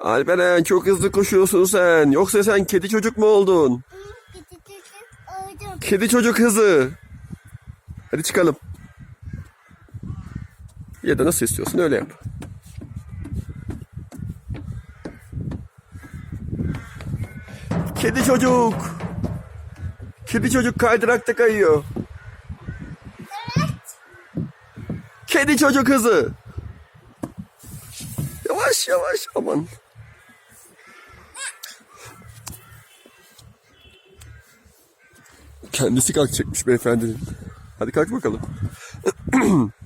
Alperen çok hızlı koşuyorsun sen. Yoksa sen kedi çocuk mu oldun? Gidecek oldum. Kedi çocuk hızı. Hadi çıkalım. Ya da nasıl istiyorsun öyle yap. Kedi çocuk. Kedi çocuk kaydırakta kayıyor. Kedi çocuk hızı. Yavaş yavaş aman. Kendisi kalkacakmış beyefendinin. Hadi kalk bakalım.